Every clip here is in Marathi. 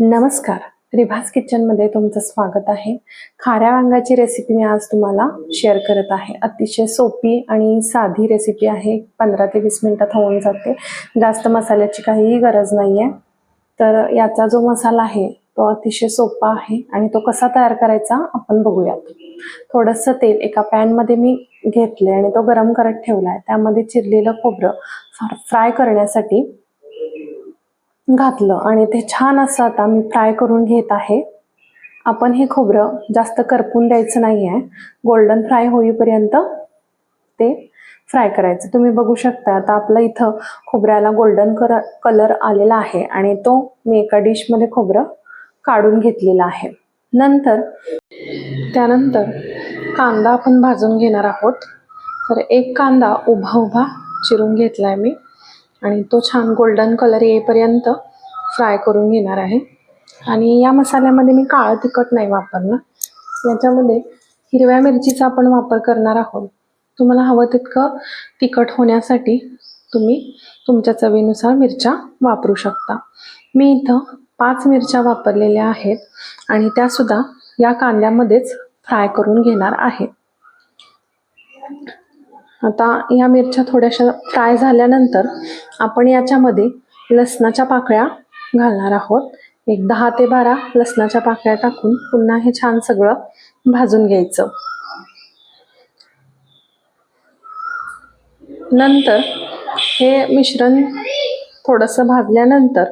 नमस्कार. रिभास किचनमध्ये तुमचं स्वागत आहे. खाऱ्या वांगाची रेसिपी मी आज तुम्हाला शेअर करत आहे. अतिशय सोपी आणि साधी रेसिपी आहे. पंधरा ते वीस मिनटात होऊन जाते. जास्त मसाल्याची काहीही गरज नाही आहे तर याचा जो मसाला आहे तो अतिशय सोपा आहे आणि तो कसा तयार करायचा आपण बघूयात. थोडंसं तेल एका पॅनमध्ये मी घेतले आणि तो गरम करत ठेवला आहे त्यामध्ये चिरलेलं खोबरं फ्राय करण्यासाठी घातलं आणि ते छान असं आता मी फ्राय करून घेत आहे. आपण हे खोबरं जास्त करपून द्यायचं नाही आहे. गोल्डन फ्राय होईपर्यंत ते फ्राय करायचं. तुम्ही बघू शकता आता आपलं इथं खोबऱ्याला गोल्डन कर कलर आलेला आहे आणि तो मी एका डिशमध्ये खोबरं काढून घेतलेला आहे. नंतर त्यानंतर कांदा आपण भाजून घेणार आहोत. तर एक कांदा उभा उभा चिरून घेतला आहे मी. आणि तो छान गोल्डन कलर येईपर्यंत फ्राय करून घेणार आहे. आणि या मसाल्यामध्ये मी काळं तिखट नाही वापरणार. याच्यामध्ये हिरव्या मिरचीचा आपण वापर करणार आहोत. तुम्हाला हवं तितकं तिखट होण्यासाठी तुम्ही तुमच्या चवीनुसार मिरच्या वापरू शकता. मी इथं पाच मिरच्या वापरलेल्या आहेत आणि त्यासुद्धा या कांद्यामध्येच फ्राय करून घेणार आहे. आता या मिरच्या थोड्याशा फ्राय झाल्यानंतर आपण याच्यामध्ये लसणाच्या पाकळ्या घालणार आहोत. एक दहा ते बारा लसणाच्या पाकळ्या टाकून पुन्हा हे छान सगळं भाजून घ्यायचं. नंतर हे मिश्रण थोडंसं भाजल्यानंतर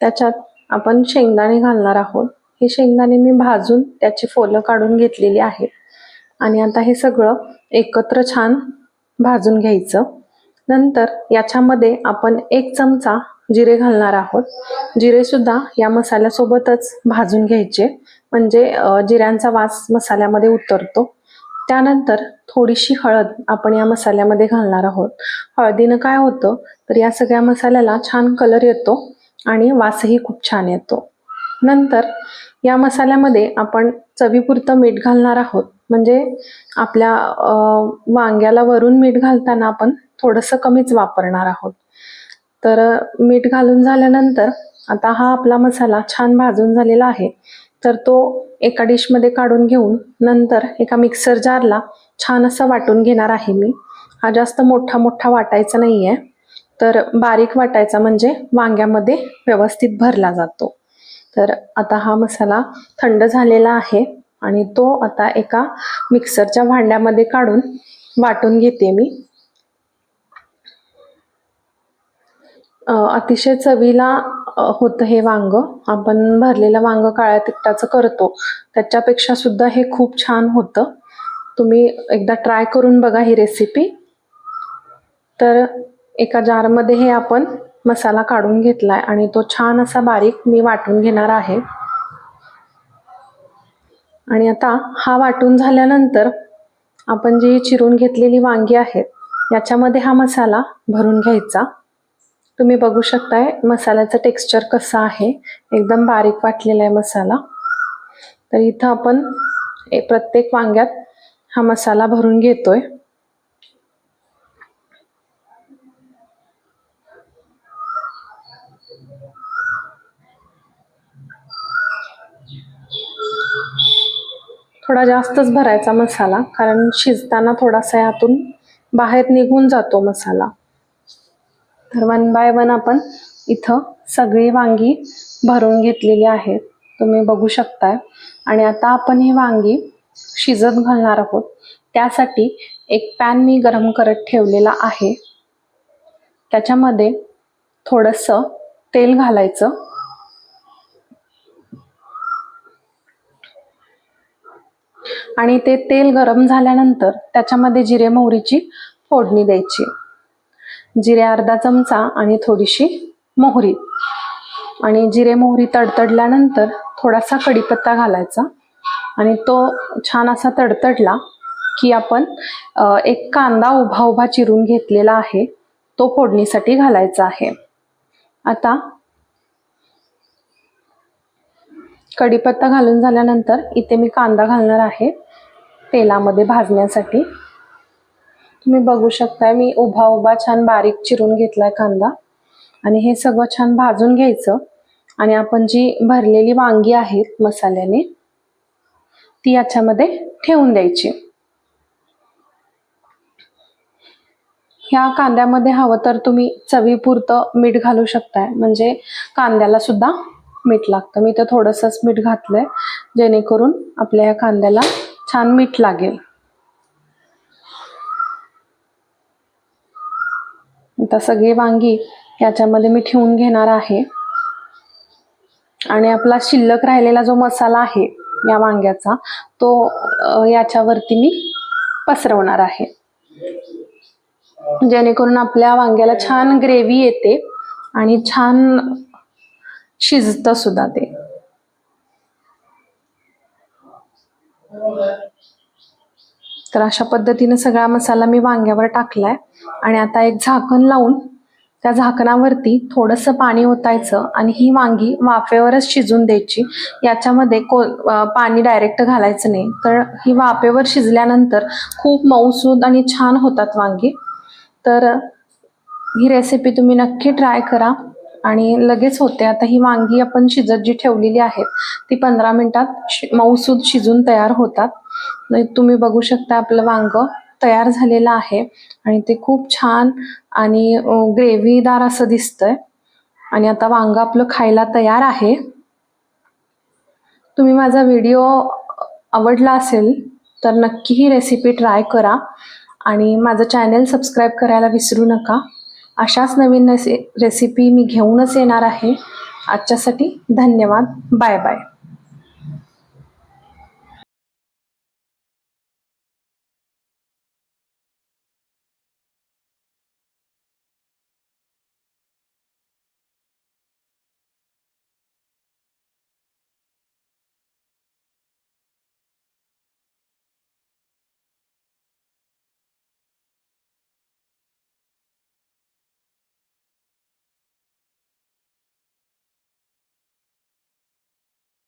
त्याच्यात आपण शेंगदाणे घालणार आहोत. हे शेंगदाणे मी भाजून त्याची फोलं काढून घेतलेली आहेत. आणि आता हे सगळं एकत्र छान भाजून घ्यायचं. नंतर याच्यामध्ये आपण एक चमचा जिरे घालणार आहोत. जिरे सुद्धा या मसाल्यासोबतच भाजून घ्यायचे. म्हणजे जिऱ्यांचा वास मसाल्यामध्ये उतरतो. त्यानंतर थोडीशी हळद आपण या मसाल्यामध्ये घालणार आहोत. हळदीनं काय होतं? तर या सगळ्या मसाल्याला छान कलर येतो आणि वासही खूप छान येतो. नंतर या मसाल्यामध्ये आपण चवीपुरतं मीठ घालणार आहोत. म्हणजे आपल्या वांग्याला वरून मीठ घालताना आपण थोडंसं कमीच वापरणार आहोत. तर मीठ घालून झाल्यानंतर आता हा आपला मसाला छान भाजून झालेला आहे. तर तो एका डिशमध्ये काढून घेऊन नंतर एका मिक्सर जारला छान असं वाटून घेणार आहे मी. हा जास्त मोठा मोठा वाटायचा नाही आहे तर बारीक वाटायचा म्हणजे वांग्यामध्ये व्यवस्थित भरला जातो. तर आता हा मसाला थंड झालेला आहे आणि तो आता एका मिक्सरच्या भांड्यामध्ये काढून वाटून घेते मी. अतिशय चवीला होतं हे वांग. आपण भरलेलं वांग काळ्या तिखटाचं करतो. त्याच्यापेक्षा सुद्धा हे खूप छान होतं. तुम्ही एकदा ट्राय करून बघा ही रेसिपी तर एका जारमध्ये हे आपण मसाला काढून घेतलाय आणि तो छान असा बारीक मी वाटून घेणार आहे. आणि आता हा वाटून झाल्यानंतर आपण जी चिरून घेतलेली वांगी आहेत याच्यामध्ये हा मसाला भरून घ्यायचा. तुम्ही बघू शकताय मसाल्याचं टेक्स्चर कसं आहे. एकदम बारीक वाटलेला आहे मसाला. तर इथं आपण ए- प्रत्येक वांग्यात हा मसाला भरून घेतोय. थोडा जास्तच भरायचा मसाला कारण शिजताना थोडासा यातून बाहेर निघून जातो मसाला. तर वन बाय वन आपण इथं सगळी वांगी भरून घेतलेली आहेत. तुम्ही बघू शकताय. आणि आता आपण ही वांगी शिजत घालणार आहोत. त्यासाठी एक पॅन मी गरम करत ठेवलेला आहे. त्याच्यामध्ये थोडंसं तेल घालायचं. आणि ते तेल गरम झाल्यानंतर त्याच्यामध्ये जिरे मोहरीची फोडणी द्यायची. जिरे अर्धा चमचा आणि थोडीशी मोहरी. आणि जिरे मोहरी तडतडल्यानंतर थोडासा कढीपत्ता घालायचा. आणि तो छान असा तडतडला की आपण एक कांदा उभा उभा चिरून घेतलेला आहे तो फोडणीसाठी घालायचा आहे. आता कढीपत्ता घालून झाल्यानंतर इथे मी कांदा घालणार आहे. तेलामध्ये भाजण्यासाठी. तुम्ही बघू शकताय मी उभा उभा छान बारीक चिरून घेतलाय कांदा. आणि हे सगळं छान भाजून घ्यायचं. आणि आपण जी भरलेली वांगी आहेत मसाल्याने ती याच्यामध्ये ठेवून द्यायची. ह्या कांद्यामध्ये हवं तर तुम्ही चवीपुरतं मीठ घालू शकताय. म्हणजे कांद्याला सुद्धा मीठ लागतं. मी तर थोडंसंच मीठ घातलंय जेणेकरून आपल्या या कांद्याला छान मीठ लागेल. आता सगळी वांगी याच्यामध्ये मी ठेवून घेणार आहे. आणि आपला शिल्लक राहिलेला जो मसाला आहे या वांग्याचा तो याच्यावरती मी पसरवणार आहे. जेणेकरून आपल्या वांग्याला छान ग्रेव्ही येते आणि छान शिजतं सुद्धा ते. तर अशा पद्धतीने सगळा मसाला मी वांग्यावर टाकलाय. आणि आता एक झाकण लावून त्या झाकणावरती थोडंसं पाणी ओतायचं आणि ही वांगी वाफेवरच शिजून द्यायची. याच्यामध्ये को पाणी डायरेक्ट घालायचं नाही. तर ही वाफेवर शिजल्यानंतर खूप मऊसूद आणि छान होतात वांगी. तर ही रेसिपी तुम्ही नक्की ट्राय करा. आणि लगेच होते. आता ही वांगी आपण शिजत जी ठेवलेली आहेत ती पंधरा मिनिटात शि- मऊसूद शिजून तयार होतात. तुम्ही बघू शकता आपलं वांग तयार झालेलं आहे आणि ते खूप छान आणि ग्रेव्हीदार असं दिसतंय. आणि आता वांग आपलं खायला तयार आहे. तुम्ही माझा व्हिडिओ आवडला असेल तर नक्की ही रेसिपी ट्राय करा. आणि माझं चॅनल सबस्क्राईब करायला विसरू नका. अशाच नवीन रेसि रेसिपी मी घेऊनच येणार आहे. आजच्यासाठी धन्यवाद. Bye bye.